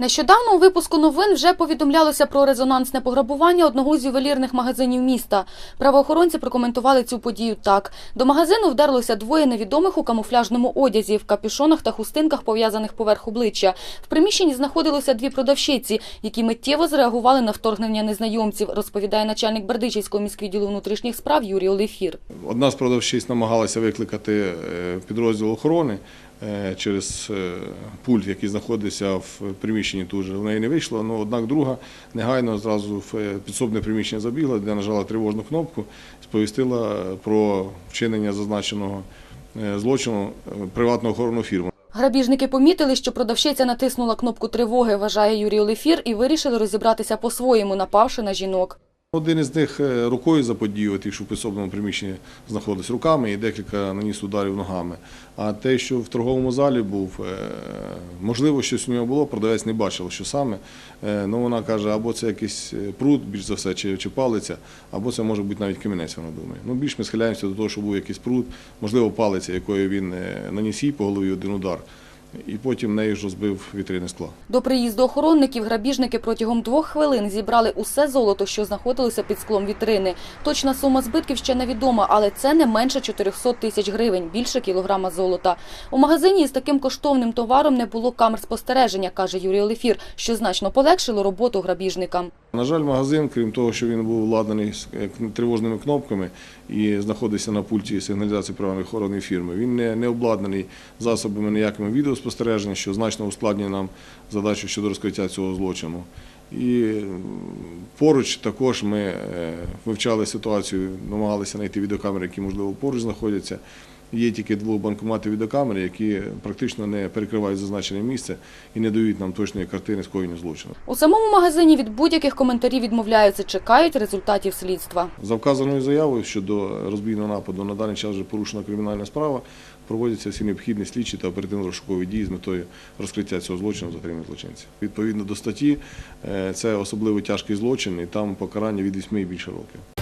Нещодавно у випуску новин вже повідомлялося про резонансне пограбування одного з ювелірних магазинів міста. Правоохоронці прокоментували цю подію так. До магазину вдерлося двоє невідомих у камуфляжному одязі, в капюшонах та хустинках, пов'язаних поверх обличчя. В приміщенні знаходилося дві продавщиці, які миттєво зреагували на вторгнення незнайомців, розповідає начальник Бердичівського міськвідділу внутрішніх справ Юрій Олефір. Одна з продавщиць намагалася викликати е, підрозділ охорони через е, пульт, який знаходиться в приміщенні тут же. В неї не вийшло, але однак друга негайно зразу в е, підсобне приміщення забігла, де нажала тривожну кнопку, сповістила про вчинення зазначеного е, злочину е, приватну охоронну фірму. Грабіжники помітили, що продавщиця натиснула кнопку тривоги, вважає Юрій Олефір, і вирішили розібратися по-своєму, напавши на жінок. Один із них е, рукою заподіяв, ті, що в підсобному приміщенні знаходились руками і декілька наніс ударів ногами. А те, що в торговому залі був, е, можливо, щось у нього було, продавець не бачив, що саме. Е, Ну, вона каже, або це якийсь пруд, більш за все, чи, чи палиця, або це може бути навіть камінець, вона думає. Ну, більш ми схиляємося до того, що був якийсь пруд, можливо, палиця, якою він наніс їй по голові один удар, і потім нею ж розбив вітрини скла. До приїзду охоронників грабіжники протягом двох хвилин зібрали усе золото, що знаходилося під склом вітрини. Точна сума збитків ще невідома, але це не менше 400 тисяч гривень, більше кілограма золота. У магазині із таким коштовним товаром не було камер спостереження, каже Юрій Олефір, що значно полегшило роботу грабіжникам. На жаль, магазин, крім того, що він був владнаний з е, тривожними кнопками і знаходився на пульті сигналізації правильної охоронної фірми, він не, не обладнаний засобами ніякими відеоспостереження, що значно ускладнює нам задачу щодо розкриття цього злочину. І поруч також ми е, вивчали ситуацію, намагалися знайти відеокамери, які, можливо, поруч знаходяться. Є тільки двох банкоматів відеокамери, які практично не перекривають зазначене місце і не дають нам точної картини скоєння злочину. У самому магазині від будь-яких коментарів відмовляються, чекають результатів слідства. За вказаною заявою щодо розбійного нападу на даний час вже порушена кримінальна справа. Проводяться всі необхідні слідчі та оперативно-розшукові дії з метою розкриття цього злочину затримання злочинців. Відповідно до статті, е, це особливо тяжкий злочин, і там покарання від 8 і більше років.